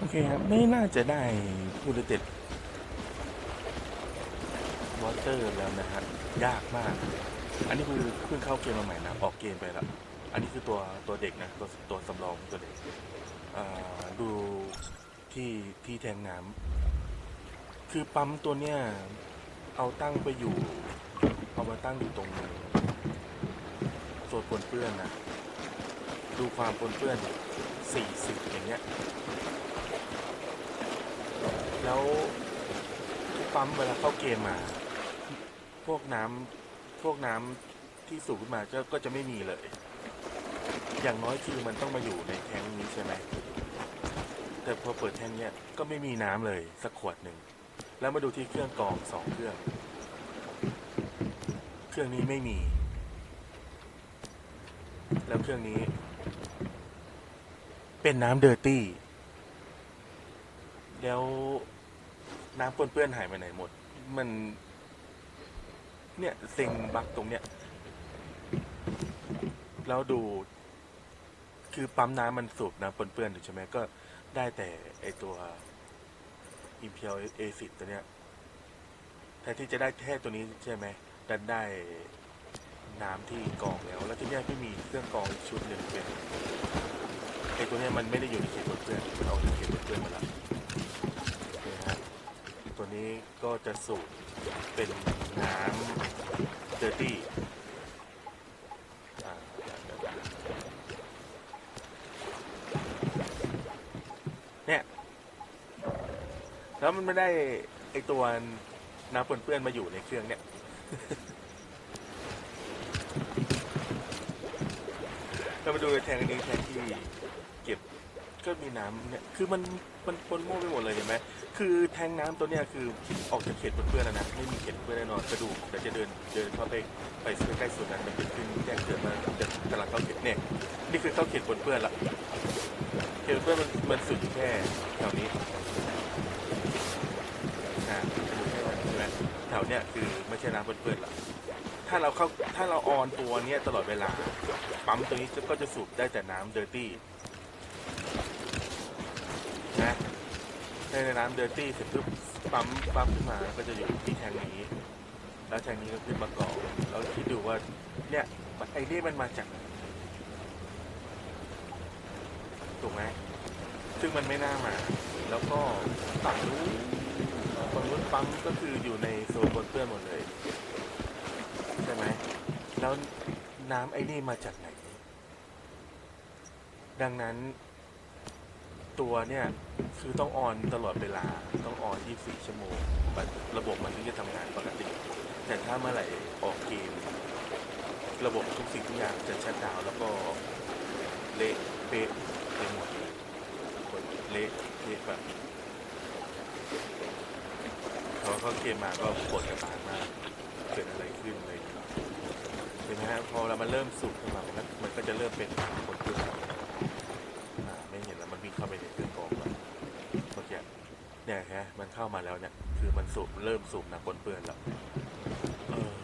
โอเคครับ ไม่น่าจะได้พูดเต็ดวอเตอร์แล้วนะฮะ ยากมาก อันนี้คือเพิ่งเข้าเกมมาใหม่นะ ออกเกมไปแล้ว อันนี้คือตัวตัวเด็กนะ ตัวตัวสำรองตัวเด็กดูที่ที่แทงน้ำคือปั๊มตัวเนี้ยเอาตั้งไปอยู่ เอามาตั้งอยู่ตรงโซนปนเปื้อนนะ ดูความปนเปื้อนสี่สิบอย่างเงี้ย แล้วทุกปั๊มเวลาเข้าเกมมา พวกน้ำพวกน้ำที่สูบขึ้นมาก็ก็จะไม่มีเลย อย่างน้อยคือมันต้องมาอยู่ในแทงค์นี้ใช่ไหมแต่พอเปิดแทงค์เนี้ยก็ไม่มีน้ำเลยสักขวดหนึ่ง แล้วมาดูที่เครื่องกรองสองเครื่อง เครื่องนี้ไม่มี แล้วเครื่องนี้ เป็นน้ำเดอร์ตี้ แล้วน้ำปนเปื้อนหายไปไหนหมด มัน เนี่ยเซ็งบักตรงเนี้ย แล้วดู คือปั๊มน้ำมันสูบน้ำปนเปื้อนอยู่ใช่ไหมก็ได้แต่ไอตัว Imperial Acid ตัวเนี้ยแทนที่จะได้แค่ตัวนี้ใช่ไหมดันได้น้ำที่กรองแล้ว แล้วที่เนี้ยไม่มีเครื่องกรองชุดหนึ่งเป็นไอตัวเนี้ยมันไม่ได้อยู่ในเขตปนเปื้อนเอาในเขตปนเปื้อนมาแล้ว ตัวนี้ก็จะสูบเป็นน้ำเดอร์ตี้เนี่ยแล้วมันไม่ได้ไอตัวน้ำปนเปื้อนมาอยู่ในเครื่องเนี่ยเรามาดูแทงนนี้แทงที่เก็บ ก็มีน้ำเนี่ยคือมันมันปนมั่วไปหมดเลยเห็นไหมคือแทงน้ำตัวเนี้ยคือออกจากเขตปนเปื้อนแล้วนะไม่มีเขตเปื้อนแน่นอนกระดูกเดี๋ยวจะเดินเดินเข้าไปไปใกล้ๆส่วนนั้นมันจะขึ้นแจ้งเตือนมาจะกำลังเข้าเขตเนี่ยนี่คือเข้าเขตปนเปื้อนละเขตเปื้อนมันมันสุดแค่แถวนี้อ่าดูแค่นั้นใช่ไหมแถวเนี้ยคือไม่ใช่น้ำเปื้อนๆหรอกถ้าเราเข้าถ้าเราออนตัวเนี้ยตลอดเวลาปั๊มตัวนี้ก็จะสูบได้แต่น้ำเดอร์ตี้ นะในน้ำเดอร์ตี้เสร็จปุ๊บปั๊มปั๊มขึ้นมาก็จะอยู่ที่แทงนี้ แล้วแทงนี้ก็ขึ้นมาเกาะเราคิดดูว่าเนี่ยไอ้นี่มันมาจากถูกไหมซึ่งมันไม่น่ามา แล้วก็ฝั่งนู้นฝั่งนู้นปั๊มก็คืออยู่ในโซนบนเปื้อนหมดเลยใช่ไหมแล้วน้ำไอ้นี่มาจากไหน ดังนั้น ตัวเนี่ยคือต้องออนตลอดเวลาต้องออน 24 ชั่วโมงระบบมันถึงจะทำงานปกติ แต่ถ้าเมื่อไหร่ออกเกม ระบบทุกสิ่งทุกอย่างจะชัดดาวแล้วก็เละเปะไปหมดเลยเละเละแบบเขาเขาเกมมาก็ปวดกระบาลมากเกิดอะไรขึ้นเลยเห็นไหมฮะพอเรามันเริ่มสุกขึ้นมามันก็จะเริ่มเป็นผลขึ้นอ่า เนี่ยฮะมันเข้ามาแล้วเนี่ย คือมันสูบเริ่มสูบนะปนเปื้อนแล้วเออ